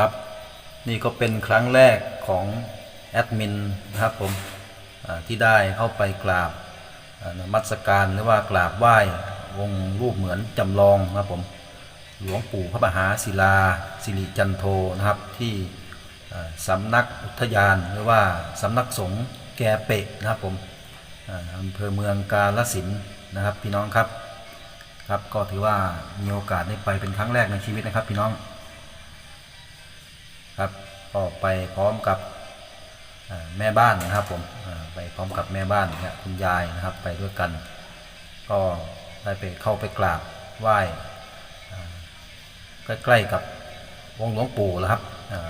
ครับ นี่ก็เป็นครั้งแรกของแอดมินนะครับผมที่ได้เข้าไปกราบนมัสการหรือว่ากราบไหว้องค์รูปเหมือนจำลองนะครับผมหลวงปู่พระมหาศิลาสิริจันโทนะครับที่สำนักอุทยานหรือว่าสำนักสงฆ์แกเปะนะครับผมอำเภอเมืองกาลสินนะครับพี่น้องครับครับก็ถือว่ามีโอกาสได้ไปเป็นครั้งแรกในชีวิตนะครับพี่น้อง ครับก็ไปพร้อมกับแม่บ้านนะครับผมไปพร้อมกับแม่บ้านนะคุณยายนะครับไปด้วยกัน ก็ได้ไปเข้าไปกราบไหว้ใกล้ๆกับองค์หลวงปู่แล้วครับ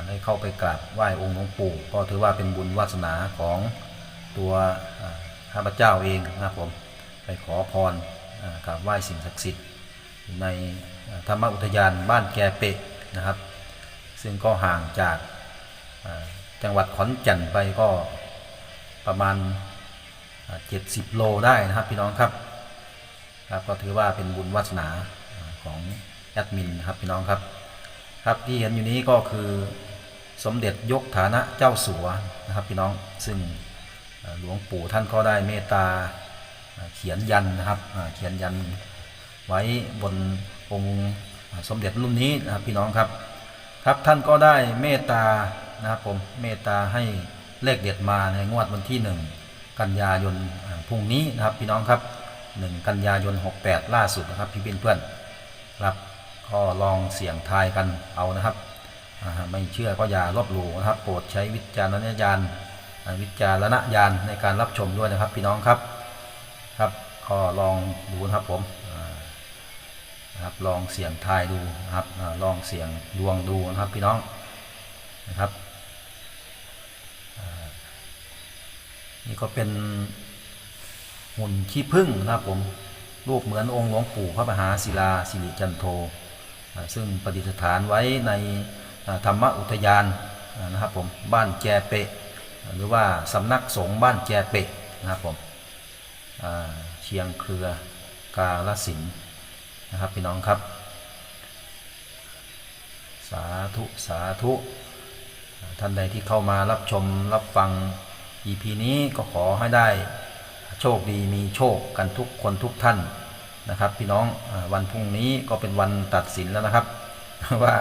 ได้เข้าไปกราบไหว้องค์หลวงปู่ ก็ถือว่าเป็นบุญวาสนาของตัวข้าพเจ้าเองนะครับผมไปขอพรกราบไหว้สิ่งศักดิ์สิทธิ์ในธรรมอุทยานบ้านแกเปะนะครับ ซึ่งก็ห่างจากจังหวัดขอนแก่นไปก็ประมาณ 70 โลได้นะครับพี่น้องครับครับ ก็ถือว่าเป็นบุญวาสนาของแอดมินครับพี่น้องครับ ครับที่เห็นอยู่นี้ก็คือสมเด็จยกฐานะเจ้าสัวนะครับพี่น้องซึ่งหลวงปู่ท่านก็ได้เมตตาเขียนยันนะครับเขียนยันไว้บนองค์สมเด็จรุ่นนี้นะครับพี่น้องครับ ครับท่านก็ได้เมตตานะครับผมเมตตาให้เลขเด็ดมาในงวดวันที่1กันยายนพรุ่งนี้นะครับพี่น้องครับ1กันยายน 68 ล่าสุดนะครับพี่เพื่อนๆครับก็ลองเสี่ยงทายกันเอานะครับไม่เชื่อก็อย่าลบหลู่นะครับ โปรดใช้วิจารณญาณวิจารณญาณในการรับชมด้วยนะครับพี่น้องครับครับก็ลองดูนะครับผม นะครับลองเสียงทายดูนะครับลองเสียงดวงดูนะครับพี่น้องนะครับนี่ก็เป็นหุ่นขี้ผึ้งนะครับผมรูปเหมือนองค์หลวงปู่พระมหาศิลาสิริจันโทซึ่งประดิษฐานไว้ในธรรมอุทยานนะครับผมบ้านแจเปะ หรือว่าสำนักสงฆ์บ้านแจเปะนะครับผมเชียงเครือกาลสิน นะครับพี่น้องครับ สาธุสาธุ ท่านใดที่เข้ามารับชมรับฟัง EP นี้ก็ขอให้ได้โชคดีมีโชคกันทุกคนทุกท่านนะครับ พี่น้องวันพรุ่งนี้ก็เป็นวันตัดสินแล้วนะครับ ว่า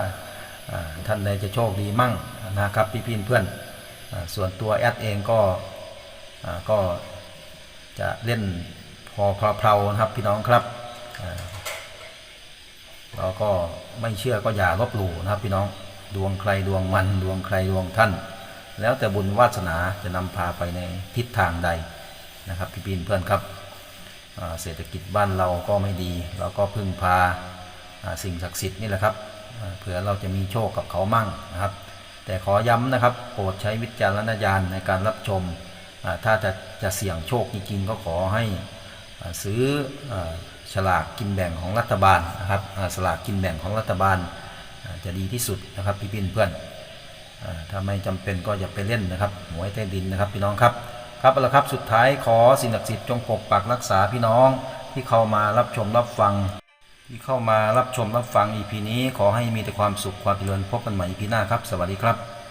ท่านใดจะโชคดีมั่งนะครับพี่พี่เพื่อนส่วนตัวแอดเองก็ก็จะเล่นพอเพลาๆนะครับพี่น้องครับ อ่าเราก็ไม่เชื่อก็อย่าลบหลู่นะครับพี่น้องดวงใครดวงมันดวงใครดวงท่าน แล้วแต่บุญวาสนาจะนำพาไปในทิศทางใดนะครับพี่ปีนเพื่อนครับเศรษฐกิจบ้านเราก็ไม่ดี เราก็พึ่งพาสิ่งศักดิ์สิทธิ์นี่แหละครับเผื่อเราจะมีโชคกับเขามั่งนะครับ แต่ขอย้ำนะครับโปรดใช้วิจารณญาณในการรับชมถ้าจะจะเสี่ยงโชคจริงๆก็ขอให้ซื้อ ฉลากกินแบ่งของรัฐบาลนะครับสลากกินแบ่งของรัฐบาลจะดีที่สุดนะครับพี่พี่เพื่อนอถ้าไม่จำเป็นก็อย่าไปเล่นนะครับหวยใต้ดินนะครับพี่น้องครับครับเอาละครับสุดท้ายขอสิ่งศักดิ์สิทธิ์จงปกปักรักษาพี่น้องที่เข้ามารับชมรับฟัง ที่เข้ามารับชมรับฟัง EP นี้ขอให้มีแต่ความสุขความเจริญพบกันใหม่ EP หน้าครับ สวัสดีครับ